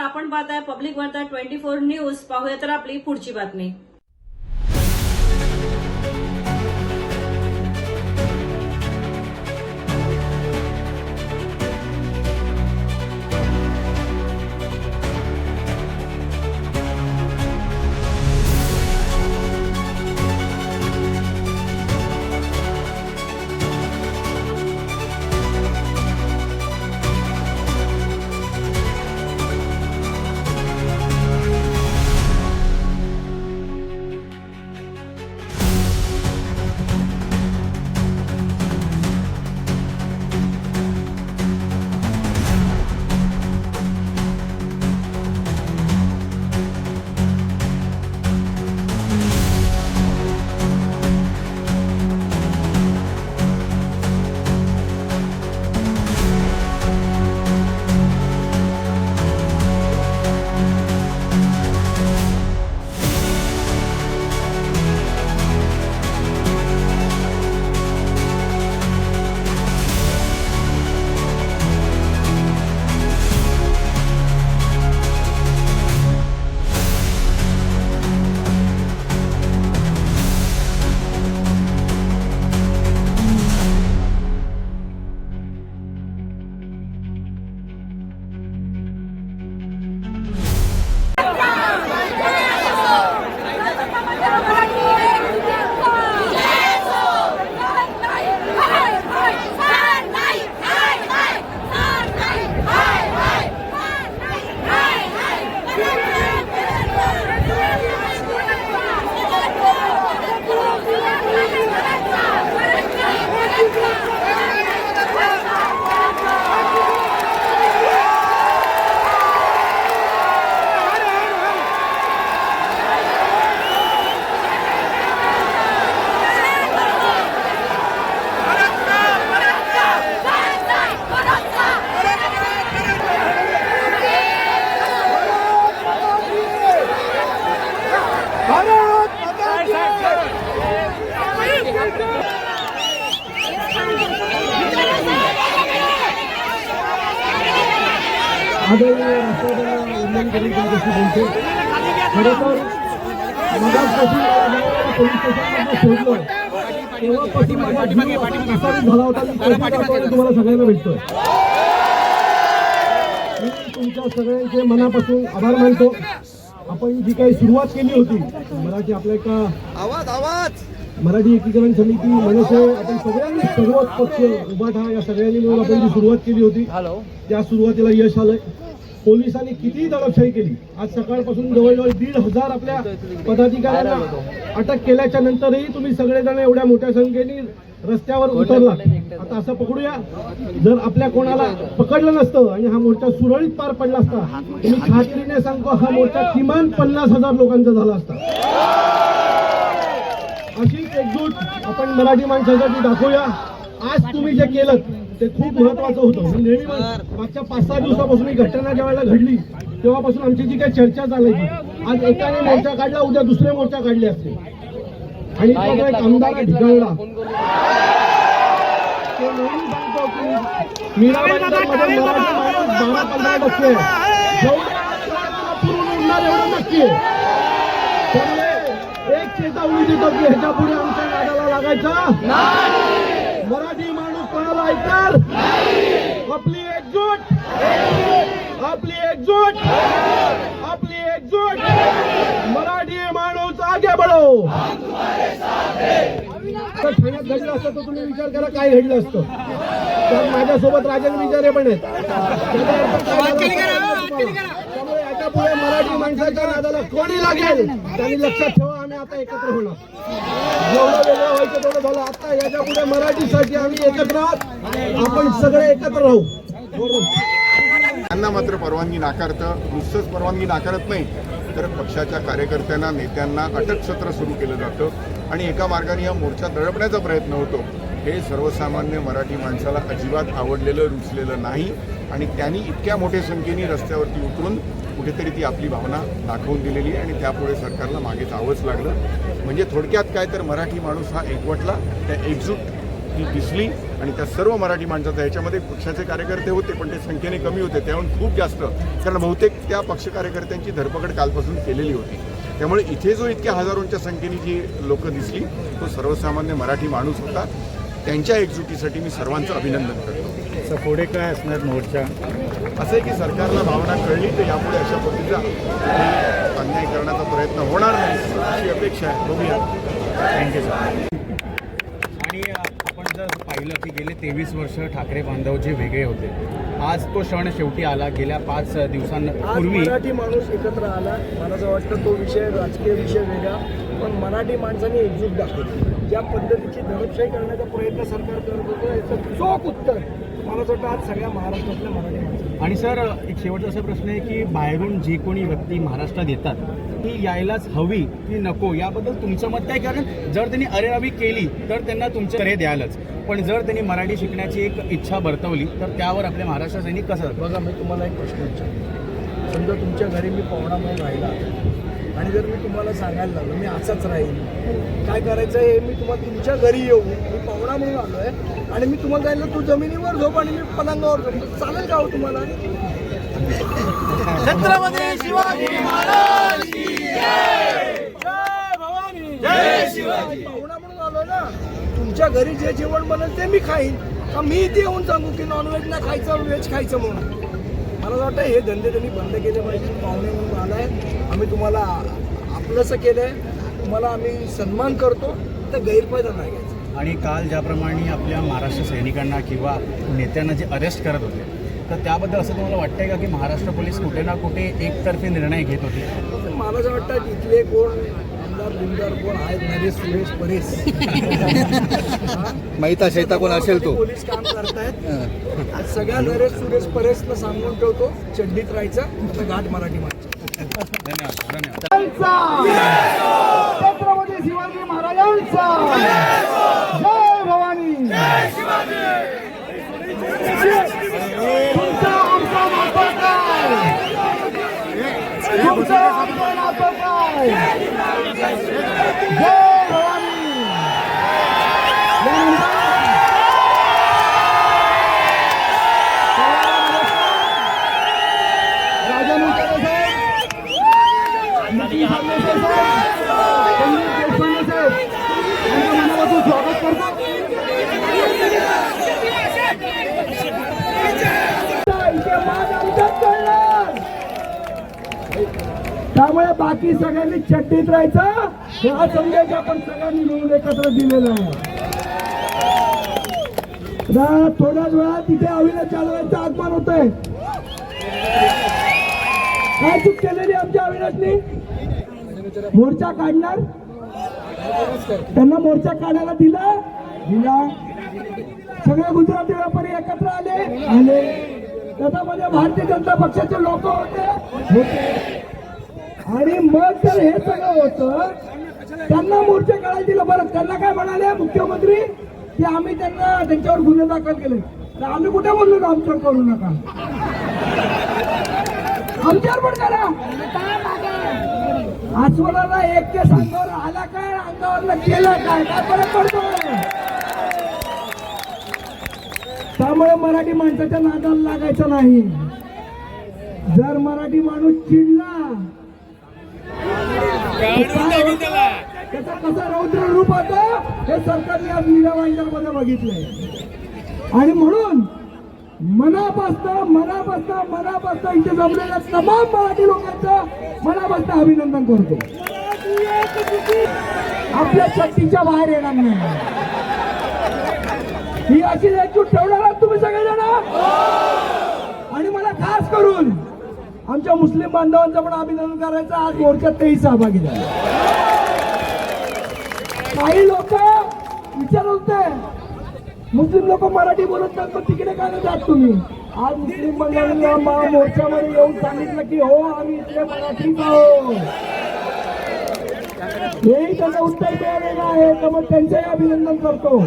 आपण पाहताय पब्लिक वार्ता ट्वेंटी फोर न्यूज पाहूया तर आपली पुढची बातमी. बोलतो खरं तर मगापासून पोलीस स्टेशनमधनं सोडलं तेव्हापासून माझा झाला होता तुम्हाला सगळ्यांना भेटतोय मी तुमच्या सगळ्यांचे मनापासून आभार मानतो आपण जी काही सुरुवात केली होती मराठी आपल्या एका आवाज आवाज. मराठी एकीकरण समिती मनसे आपण सगळ्यांनी सर्वच पक्ष उभाठा या सगळ्यांनी मिळून आपण जी सुरुवात केली होती त्या सुरुवातीला यश आलंय. पोलिसांनी कितीही दडपशाही केली आज सकाळपासून जवळजवळ दीड हजार आपल्या पदाधिकाऱ्यांना अटक केल्याच्या नंतरही तुम्ही सगळेजण एवढ्या मोठ्या संख्येने रस्त्यावर उतरला. आता असं पकडूया. जर आपल्या कोणाला पकडलं नसतं आणि हा मोर्चा सुरळीत पार पडला असता तुम्ही खात्रीने सांगतो हा मोर्चा किमान पन्नास हजार लोकांचा झाला असता. अशीच एकजूट आपण मराठी माणसासाठी दाखवूया. आज तुम्ही जे केलं ते खूप महत्वाचं होतं. मी नेहमी मागच्या पाच सहा दिवसापासून ही घटना ज्या वेळेला घडली तेव्हापासून आमची जी काही चर्चा चालायची आज एकाने मोर्चा काढला उद्या दुसरे मोर्चा काढले असते. आणि तो एक आमदार ढिगाळला बारा पंधरा टक्के नक्की चेतावणी देतो की ह्याच्या पुढे आमच्या नादाला लागायचा? मराठी माणूस कोणाला ऐकणार? आपली एकजूट! आपली एकजूट! आपली एकजूट! मराठी माणूस आगे बढो! तर ठाण्यात घडलं असतं तर तुम्ही विचार करा काय घडलं असतं. त्यात माझ्यासोबत राजन विचारे पण आहेत? त्यामुळे याच्यापुढे मराठी माणसाच्या नादाला कोणी लागेल? त्यांनी लक्षात ठेवा. आता एकत्र होणार. जेवढं वेगळं व्हायचं तेवढं झालं. आता याच्यापुढे मराठीसाठी आम्ही एकत्र आहोत. आपण सगळे एकत्र राहू. त्यांना मात्र परवानगी नाकारतं. नुसतंच परवानगी नाकारत नाही तर पक्षाच्या कार्यकर्त्यांना नेत्यांना अटक सत्र सुरू केलं जातं आणि एका मार्गाने हा मोर्चा दडपण्याचा प्रयत्न होतो. हे सर्वसामान्य मराठी माणसाला अजिबात आवडलेलं रुचलेलं नाही आणि त्यांनी इतक्या मोठ्या संख्येने रस्त्यावरती उतरून कुठेतरी ती आपली भावना दाखवून दिलेली आणि त्यापुढे सरकारला मागे जावंच लागलं. म्हणजे थोडक्यात काय तर मराठी माणूस हा एकवटला त्या एकजूट ती दिसली आणि त्या सर्व मराठी माणसाचा ह्याच्यामध्ये पक्षाचे कार्यकर्ते होते पण ते संख्येने कमी होते त्याहून खूप जास्त. कारण बहुतेक त्या पक्ष कार्यकर्त्यांची धरपकड कालपासून केलेली होती. त्यामुळे इथे जो इतक्या हजारोंच्या संख्येने जी लोक दिसली तो सर्वसामान्य मराठी माणूस होता. त्यांच्या एकजुटीसाठी मी सर्वांचं अभिनंदन करतो. तर पुढे काय असणार मोर्चा? असं आहे की सरकारला भावना कळली तर यापुढे अशा पद्धतीचा अन्याय करण्याचा प्रयत्न होणार नाही अशी अपेक्षा आहे. बघूया. थँक्यू सर आणि आपण जर पाहिलं की गेले तेवीस वर्ष ठाकरे बांधव जे वेगळे होते. आज तो क्षण शेवटी आला. गेल्या पाच आज दिवसांपूर्वी मराठी माणूस एकत्र आला. मला असं वाटतं तो विषय राजकीय विषय वेगळा. पण मराठी माणसाने एकजूट दाखवली. ज्या पद्धतीची दडपशाही करण्याचा प्रयत्न सरकार करत होतं याचं चोख उत्तर. मला वाटतं आज सगळ्या महाराष्ट्रातल्या मराठी आणि सर एक शेवटचा असा प्रश्न आहे की बाहेरून जी कोणी व्यक्ती महाराष्ट्रात येतात ती यायलाच हवी की नको याबद्दल तुमचं मत काय? कारण जर त्यांनी अरेरावी केली तर त्यांना तुमचं हे द्यालच पण जर त्यांनी मराठी शिकण्याची एक इच्छा बर्तवली तर त्यावर आपल्या महाराष्ट्र सैनिक कसं बघा मी तुम्हाला एक प्रश्न विचारतो. समजा तुमच्या घरी मी पाहुणा म्हणून राहिला आणि जर मी तुम्हाला सांगायला लागलो मी असाच राहील काय करायचं हे मी तुम्हाला तुमच्या घरी येऊ. मी पाहुणा म्हणून आलो आहे आणि मी तुम्हाला सांगितलं तू जमिनीवर झोप आणि मी पलंगावर झोप. चालेल का हो तुम्हाला? पाहुणा म्हणून आलो ना. तुमच्या घरी जे जेवण बनेल ते मी खाईन. का मी इथे येऊन सांगू की नॉनव्हेज नाही खायचं व्हेज खायचं म्हणून? मला असं वाटतं हे धंदे त्यांनी बंद केले पाहिजे पाहुणे म्हणून आलाय. आम्ही तुम्हाला आपलंसं केलंय. तुम्हाला आम्ही सन्मान करतो. तर गैरफायदा नाही घ्यायचा. आणि काल ज्याप्रमाणे आपल्या महाराष्ट्र सैनिकांना किंवा नेत्यांना जे अरेस्ट करत होते तर त्याबद्दल असं तुम्हाला वाटतंय का की महाराष्ट्र पोलीस कुठे ना कुठे एकतर्फी निर्णय घेत होते? तर मला असं वाटतं इथले कोण आमदार बिमदार कोण आहेत? नरेश सुरेश परेश. माहीत तर कोण असेल तो? पोलीस काम करतायत. आज सगळ्या नरेश सुरेश परेशला सांगून ठेवतो चड्डीत राहायचं तर घाट मराठी माणसं धन्यवाद धन्यवाद छत्रपती शिवाजी महाराजांचा! जय भवानी! तुमचा आमचा नातं काय? त्यामुळे बाकी सगळ्यांनी चट्टीत राहायचं. हा संदेश आपण सगळ्यांनी मिळून एकत्र दिलेला आहे. थोड्याच वेळात तिथे अविला चालवायचं आगमन होत आहे काय चूक केलेली आमच्या अविनाशनी? मोर्चा काढणार? त्यांना मोर्चा काढायला दिला? दिला. सगळे गुजराती व्यापारी एकत्र आले. आले. त्याच्यामध्ये भारतीय जनता पक्षाचे लोक होते. होते. आणि मग तर हे सगळं होतं. त्यांना मोर्चा काढायला दिलं. बरं त्यांना काय म्हणाले मुख्यमंत्री? की आम्ही त्यांना त्यांच्यावर गुन्हे दाखल केले. तर आम्ही कुठे बोललो? आमच्यावर करू नका. आमच्यावर पण करा. अस्वलाला एक केस अंगावर आला काय? अंगावर केलं काय? काय फरक पडतो? त्यामुळे मराठी माणसाच्या नादाला लागायचं नाही. जर मराठी माणूस चिडला त्याचा कसा रौद्र रूप होता? हे सरकारने आज मीरा मध्ये बघितलंय. आणि म्हणून मनापासनं मनापासनं मनापासनं इथे जमलेल्या तमाम मराठी लोकांचं मनापासनं अभिनंदन करतो. आपल्या शक्तीच्या बाहेर येणार नाही. ही अशी एकजूट ठेवणार आहात तुम्ही सगळेजण? आणि मला खास करून आमच्या मुस्लिम बांधवांचं पण अभिनंदन करायचं. आज मोर्चात तेही सहभागी झाले. काही लोक विचार होते मुस्लिम लोक मराठी बोलत नाही पण तिकडे काय जात तुम्ही? आज मुस्लिम बांधवांनी या मोर्चामध्ये येऊन सांगितलं की हो आम्ही इथले मराठीच आहोत. हेही त्यांना उत्तर मिळालेलं आहे तर मग त्यांचंही अभिनंदन करतो.